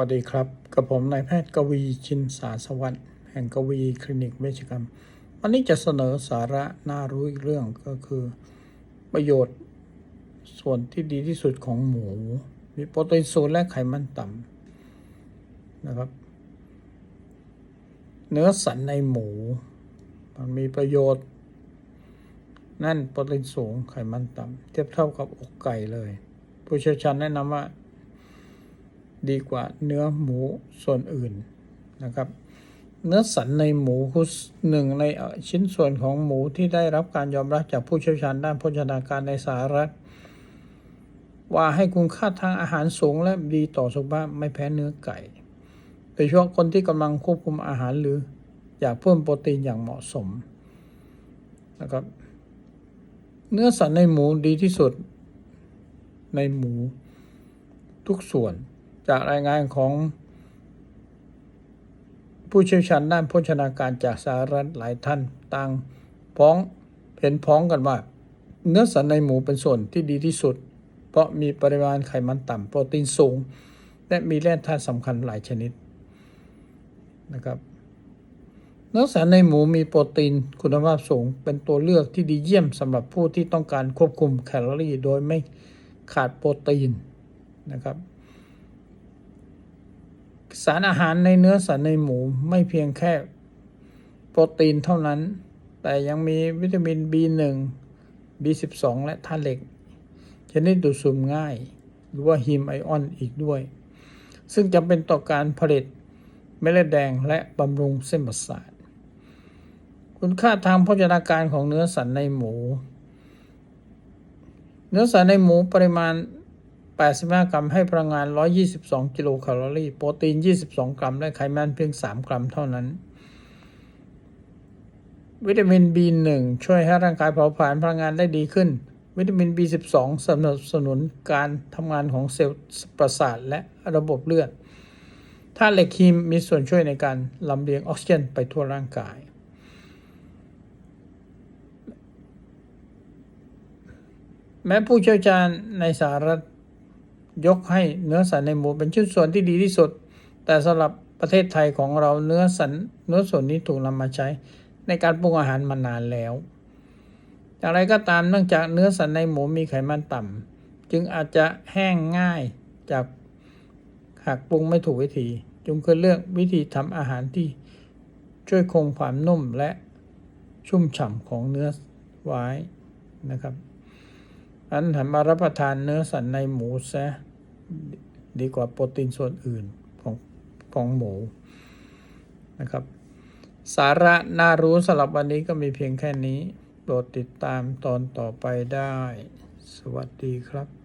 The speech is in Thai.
สวัสดีครับกับผมนายแพทย์กวีชินสาสวัสดิ์แห่งกวีคลินิกเวชกรรม วันนี้จะเสนอสาระน่ารู้อีกเรื่องก็คือ ประโยชน์ส่วนที่ดีที่สุดของหมู มีโปรตีนสูงและไขมันต่ำนะครับ เนื้อสันในหมู มันมีประโยชน์ นั่นโปรตีนสูงไขมันต่ำเทียบเท่ากับอกไก่เลย ผู้เชี่ยวชาญแนะนำว่า ดีกว่าเนื้อหมูส่วนอื่นนะครับ เนื้อสันในหมูคือหนึ่งในชิ้นส่วนของหมูที่ได้รับการยอมรับจากผู้เชี่ยวชาญด้านโภชนาการในสหรัฐ ว่าให้คุณค่าทางอาหารสูงและดีต่อสุขภาพไม่แพ้เนื้อไก่โดยเฉพาะคนที่กำลังควบคุมอาหารหรือ อยากเพิ่มโปรตีนอย่างเหมาะสมนะครับเนื้อสันในหมูดีที่สุดในหมูทุกส่วน จากรายงานของผู้เชี่ยวชาญด้านโภชนาการจากสหรัฐหลายท่านต่างพ้องเห็นพ้องกันว่า เนื้อสันในหมูเป็นส่วนที่ดีที่สุด เพราะมีปริมาณไขมันต่ำโปรตีนสูง และมีแร่ธาตุสำคัญหลายชนิดนะครับเนื้อสันในหมูมีโปรตีนคุณภาพสูง เป็นตัวเลือกที่ดีเยี่ยมสำหรับผู้ที่ต้องการควบคุมแคลอรี่ โดยไม่ขาดโปรตีนนะครับ สารอาหารในเนื้อสันในหมูไม่เพียงแค่โปรตีนเท่านั้น แต่ยังมีวิตามิน B1 B12 และธาตุเหล็ก ชนิดดูดซึมง่าย หรือว่าฮีมไอออนอีกด้วย ซึ่งจำเป็นต่อการผลิตเม็ดเลือดแดงและบำรุงเส้นประสาท คุณค่าทางโภชนาการของเนื้อสันในหมู เนื้อสันในหมูปริมาณ 85 กรัมให้พลังงาน 122 กิโลแคลอรี่ โปรตีน 22 กรัม และไขมันเพียง 3 กรัมเท่านั้น วิตามิน B1 ช่วยให้ร่างกายเผาผลาญพลังงานได้ดีขึ้น วิตามิน B12 สนับสนุนการทำงานของเซลล์ประสาทและระบบเลือดธาตุเหล็กฮีมมีส่วนช่วยในการลำเลียงออกซิเจนไปทั่วร่างกายแม้ผู้เชี่ยวชาญในสหรัฐ ยกให้เนื้อสันในหมูเป็นชิ้นส่วนที่ดีที่สุด แต่สำหรับประเทศไทยของเราเนื้อสันเนื้อส่วนนี้ถูกนำมาใช้ ในการปรุงอาหารมานานแล้วอย่างไรก็ตามเนื่องจากเนื้อสันในหมูมีไขมันต่ำจึงอาจจะแห้งง่ายจากหากปรุงไม่ถูกวิธี จึงควรเลือกวิธีทำอาหารที่ช่วยคงความนุ่มและชุ่มฉ่ำของเนื้อไว้นะครับอันหันมารับประทานเนื้อสันในหมูซะ ดีกว่าโปรตีนส่วนอื่นของของหมูนะครับ สาระน่ารู้สำหรับวันนี้ก็มีเพียงแค่นี้ โปรดติดตามตอนต่อไปได้ สวัสดีครับ